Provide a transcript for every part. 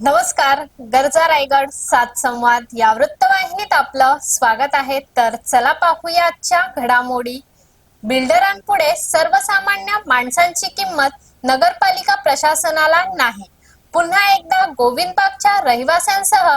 नमस्कार गरजा रायगड सात संवाद या वृत्तवाहिनीत आपलं स्वागत आहे. तर चला पाहूया आजच्या घडामोडी. बिल्डरांपुढे सर्वसामान्य माणसांची किंमत नगरपालिका प्रशासनाला नाही. पुन्हा एकदा गोविंदबागच्या रहिवाशांसह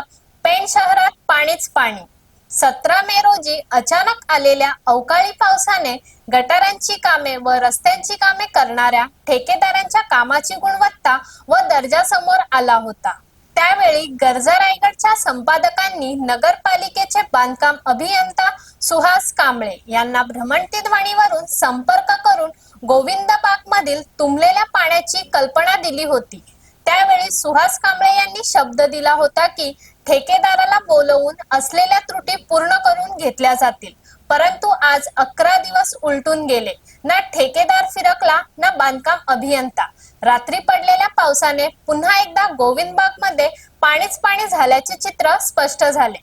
पेण शहरात पाणीच पाणी. सतरा मे रोजी अचानक आलेल्या अवकाळी पावसाने गटारांची कामे व रस्त्यांची कामे करणाऱ्या ठेकेदारांच्या कामाची गुणवत्ता व दर्जा समोर आला होता. त्यावेळी गरजा रायगडच्या संपादकांनी नगरपालिकेचे बांधकाम अभियंता सुहास कांबळे यांना भ्रमणध्वनीवरून संपर्क करून गोविंदबाग मधील तुंबलेल्या पाण्याची कल्पना दिली होती. त्यावेळी सुहास कांबळे यांनी शब्द दिला होता की ठेकेदाराला बोलवून असलेल्या त्रुटी पूर्ण करून घेतल्या जातील. परंतु आज अकरा दिवस उलटून गेले. ना ठेकेदार फिरकला ना बांधकाम अभियंता. रात्री पडलेल्या पावसाने पुन्हा एकदा गोविंदबागमध्ये पाणीच पाणी झाल्याचे चित्र स्पष्ट झाले.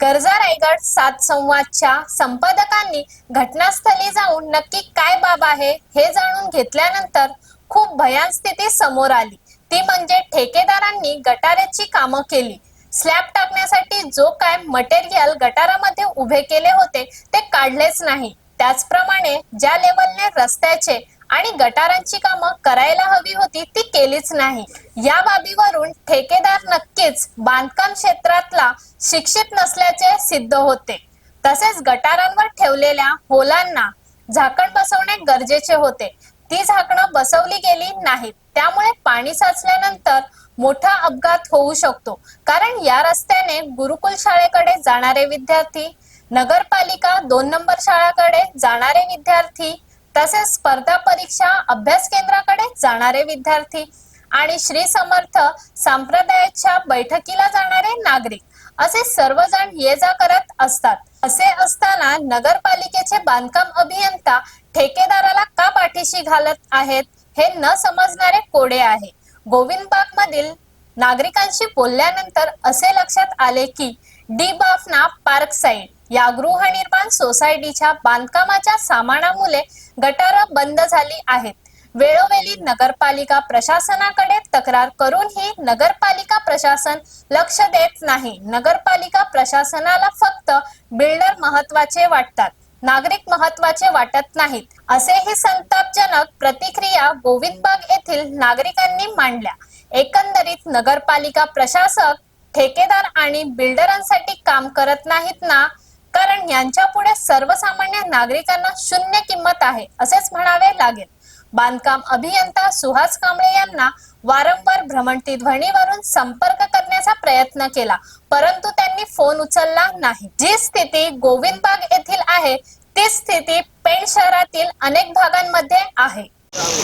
गरजा रायगड सात संवादच्या संपादकांनी घटनास्थळी जाऊन नक्की काय बाब आहे हे जाणून घेतल्यानंतर खूप भयान स्थिती समोर आली. ती म्हणजे ठेकेदारांनी गटाऱ्याची कामं केली. स्लॅब टाकण्यासाठी जो काय मटेरियल गटारामध्ये उभे केले होते ते काढलेच नाही. त्याचप्रमाणे ज्या लेवलने रस्त्याचे आणि गटारांची कामं करायला हवी होती ती केलीच नाही. या बाबीवरून ठेकेदार नक्कीच बांधकाम क्षेत्रातला शिक्षित नसल्याचे सिद्ध होते. तसेच गटारांवर ठेवलेल्या होलांना झाकण बसवणे गरजेचे होते. ती झाकणं बसवली गेली नाहीत. त्यामुळे पाणी साचल्यानंतर मोठा अपघात होऊ शकतो. कारण या रस्त्याने गुरुकुल शाळेकडे जाणारे विद्यार्थी नगरपालिका दोन नंबर शाळाकडे जाणारे विद्यार्थी तसेच स्पर्धा परीक्षा अभ्यास केंद्राकडे जाणारे विद्यार्थी आणि श्री समर्थ संप्रदायाच्या बैठकीला जाणारे नागरिक असे सर्वजण ये जा करत असतात. असे असताना नगरपालिकेचे बांधकाम अभियंता ठेकेदाराला का पाठीशी घालत आहेत हे न समजणारे कोडे आहे. गोविंदबाग मधील नागरिकांशी बोलल्यानंतर असे लक्षात आले की डी बाफना पार्क साईड या गृहनिर्माण सोसायटीच्या बांधकामाच्या सामानामुळे गटार बंद झाली आहेत. वेळोवेळी नगरपालिका प्रशासनाकडे तक्रार करूनही नगरपालिका प्रशासन लक्ष देत नाही. नगरपालिका प्रशासनाला फक्त बिल्डर महत्त्वाचे वाटतात. नागरिक महत्त्वाचे वाटत नाहीत असेही संतापजनक प्रतिक्रिया गोविंदबाग येथील नागरिकांनी मांडल्या. एकंदरीत नगरपालिका प्रशासक ठेकेदार आणि बिल्डरांसाठी काम करत नाहीत ना कारण यांच्या पुढे सर्वसामान्य नागरिकांना शून्य किंमत आहे असेच म्हणावे लागेल. बांधकाम अभियंता सुहास कांबळे यांना वारंवार भ्रमंती ध्वनीवरून संपर्क करण्याचा प्रयत्न केला परंतु त्यांनी फोन उचलला नाही. जी स्थिती गोविंदबाग येथील आहे ती स्थिती पेण शहरातील अनेक भागांमध्ये आहे.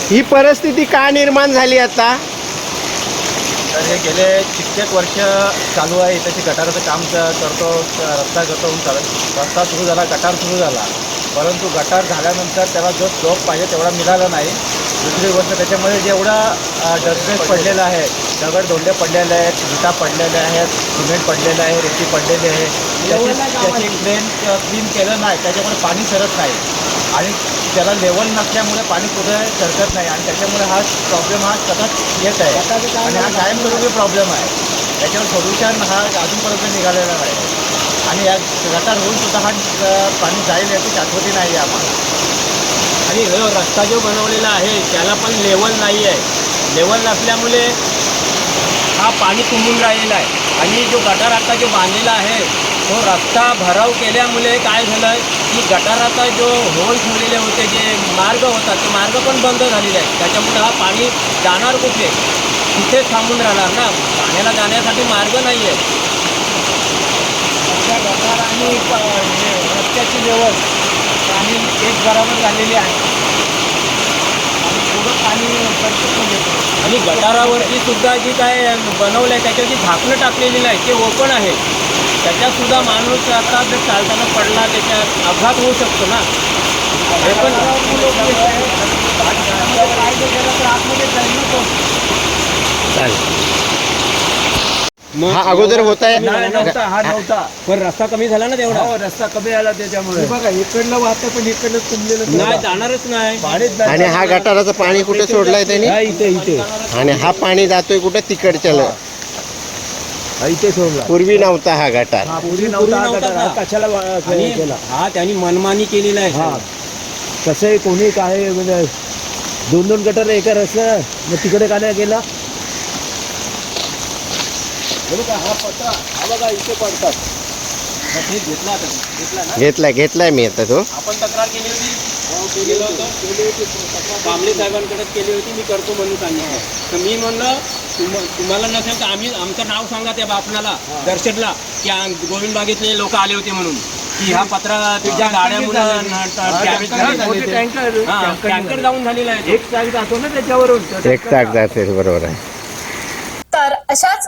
ही परिस्थिती का निर्माण झाली आता? तर हे गेले कित्येक वर्ष चालू आहे इथेची गटाराचं काम क- करतो रस्ता करतो म्हणून चालत रस्ता सुरू झाला गटार सुरू झाला. परंतु गटार झाल्यानंतर त्याला जो स्लोप पाहिजे तेवढा मिळाला नाही. दुसरी गोष्ट त्याच्यामध्ये जेवढा डस्टबेस पडलेला आहे दगड दोंडे पडलेले आहेत विटा पडलेल्या आहेत सिमेंट पडलेलं आहे रेती पडलेली आहे. त्याची त्याची क्लेन क्लीन केलं नाही. त्याच्यामुळे पाणी सरत नाही. आणि त्याला लेवल नसल्यामुळे पाणी कुठे सरकत नाही. आणि त्याच्यामुळे हा प्रॉब्लेम हा सतत येत आहे. आणि हा कायमस्वरूपी प्रॉब्लेम आहे. त्याच्यावर सोल्युशन हा अजूनपर्यंत निघालेला नाही. आणि या गटार होऊन सुद्धा हा पाणी जाईल याची शाश्वती नाही आहे आम्हाला. आणि रस्ता जो बनवलेला आहे त्याला पण लेवल नाही आहे लेवल नसल्यामुळे हा पाणी तुंबून राहिलेला आहे. आणि जो गटार आता जो बांधलेला आहे तो रस्ता भराव केल्यामुळे काय झालं की गटाराचा जो होल ठेवलेले होते जे मार्ग होता ते मार्ग पण बंद झालेले आहेत. त्याच्यामुळे हा पाणी जाणार कुठे? तिथे थांबून राहणार ना. पाण्याला जाण्यासाठी मार्ग नाही आहे गटार आणि रस्त्याची लेवल पाणी एक बरोबर झालेली आहे. आणि सरकत येतो आणि गटारावरती सुद्धा जी काय बनवलं आहे त्याच्यावरती झाकणं टाकलेली नाही ते ओपन आहे त्याच्यात सुद्धा माणूस आता जर चालताना पडला त्याच्यात अपघात होऊ शकतो ना हे पण तर आतमध्ये जाईल ना तो हा अगोदर होत आहे. नाही, नव्हता हा नव्हता. पण रस्ता कमी झाला ना तेवढा? हो रस्ता कमी आला त्याच्यामुळे. बघा इकडलं वाहतं पण इकडलं तुंबलेलं नाही जाणारच नाही. पाणीच नाही आणि हा गटाराचं पाणी कुठे सोडलंय त्यांनी? हा, इथे इथे. आणि हा पाणी जातोय कुठे? तिकडच्या हा, इथे सोडला. पूर्वी नव्हता हा गटार. हा, पूर्वी पूर्वी नव्हता हा नव्हता गटार. हा. का? कशाला वा- आणि केला? हा त्यांनी मनमानी केलेला आहे. हा. कसंही कोणी काय म्हणजे दोन दोन गटर एका रस्त्या मग तिकडे का नाही गेला? हा पत्रा हा बघा इथे पडतात. मग ते घेतला आता. घेतला ना? घेतलाय घेतलाय मी आता तो. आपण तक्रार केली होती? केलं होतं. कांबळे साहेबांकडे केली होती. मी करतो म्हणून सांगितलं. तर मी म्हणलं तुम- तुम्हाला नसेल तर आम्ही आमचं नाव सांगा त्या बापणाला दर्शकला की आम- गोविंद बागेतले लोक आले होते म्हणून. की हा पत्रा तुझ्या गाड्यामुळे टँकर टँकर जाऊन झालेला आहे एक चाक जातो ना त्याच्यावरून. एक चाक जाते बरोबर आहे. तर अशाच